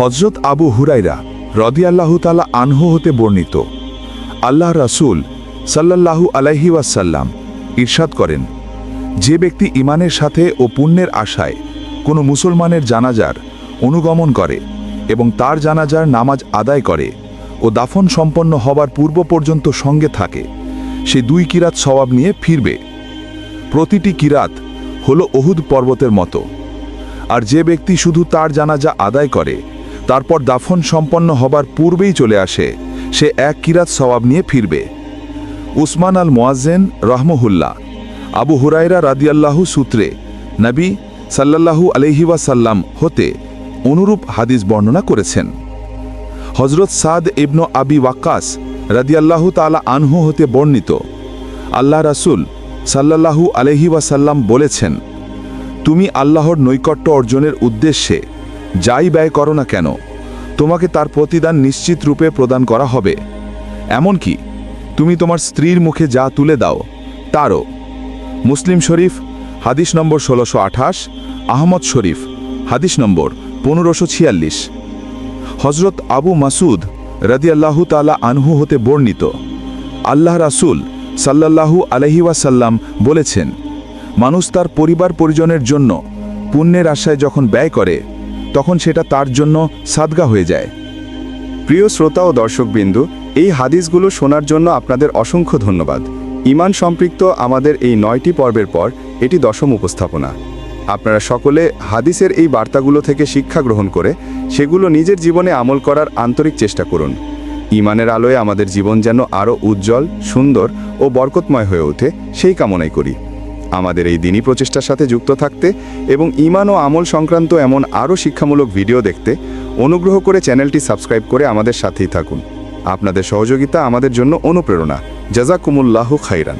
হজরত আবু হুরাইরা রদিয়াল্লাহু তালা আনহু হতে বর্ণিত। আল্লাহ রাসূল সাল্লাল্লাহু আলাইহি ওয়াসাল্লাম ইরশাদ করেন, যে ব্যক্তি ইমানের সাথে ও পুণ্যের আশায় কোনো মুসলমানের জানাজার অনুগমন করে এবং তার জানাজার নামাজ আদায় করে ও দাফন সম্পন্ন হবার পূর্ব পর্যন্ত সঙ্গে থাকে, সে দুই কিরাত সওয়াব নিয়ে ফিরবে। প্রতিটি কিরাত হলো অহুদ পর্বতের মতো। আর যে ব্যক্তি শুধু তার জানাজা আদায় করে তারপর দাফন সম্পন্ন হবার পূর্বেই চলে আসে। সে এক কিরাত সওয়াব নিয়ে ফিরবে। উসমান আল মোয়াজ্জেন রহমহুল্লাহ, আবু হুরাইরা রাদিয়াল্লাহু সূত্রে নবী সাল্লাল্লাহু আলহি ওয়াসাল্লাম হতে অনুরূপ হাদিস বর্ণনা করেছেন। হজরত সাদ ইবনু আবি ওয়াক্কাস রাদিয়াল্লাহু তাআলা আনহু হতে বর্ণিত, আল্লাহ রাসূল সাল্লাল্লাহু আলহি ওয়াসাল্লাম বলেছেন, তুমি আল্লাহর নৈকট্য অর্জনের উদ্দেশ্যে যাই ব্যয় করো না কেন, তোমাকে তার প্রতিদান নিশ্চিত রূপে প্রদান করা হবে। এমনকি তুমি তোমার স্ত্রীর মুখে যা তুলে দাও, তারও। মুসলিম শরীফ, হাদিস নম্বর ষোলোশো আঠাশ, আহমদ শরীফ, হাদিস নম্বর পনেরোশো ছিয়াল্লিশ। হজরত আবু মাসুদ রাদিয়াল্লাহু তালা আনহু হতে বর্ণিত। আল্লাহ রাসূল সাল্লাল্লাহু আলহি ওয়াসাল্লাম বলেছেন, মানুষ তার পরিবার পরিজনের জন্য পুণ্যের আশায় যখন ব্যয় করে তখন সেটা তার জন্য সাদগা হয়ে যায়। প্রিয় শ্রোতা ও দর্শকবিন্দু, এই হাদিসগুলো শোনার জন্য আপনাদের অসংখ্য ধন্যবাদ। ইমান সম্পৃক্ত আমাদের এই নয়টি পর্বের পর এটি দশম উপস্থাপনা। আপনারা সকলে হাদিসের এই বার্তাগুলো থেকে শিক্ষা গ্রহণ করে সেগুলো নিজের জীবনে আমল করার আন্তরিক চেষ্টা করুন। ইমানের আলোয় আমাদের জীবন যেন আরও উজ্জ্বল, সুন্দর ও বরকতময় হয়ে ওঠে, সেই কামনাই করি। আমাদের এই দিনী প্রচেষ্টার সাথে যুক্ত থাকতে এবং ইমান ও আমল সংক্রান্ত এমন আরও শিক্ষামূলক ভিডিও দেখতে অনুগ্রহ করে চ্যানেলটি সাবস্ক্রাইব করে আমাদের সাথেই থাকুন। আপনাদের সহযোগিতা আমাদের জন্য অনুপ্রেরণা। জাজাকুমুল্লাহ খাইরান।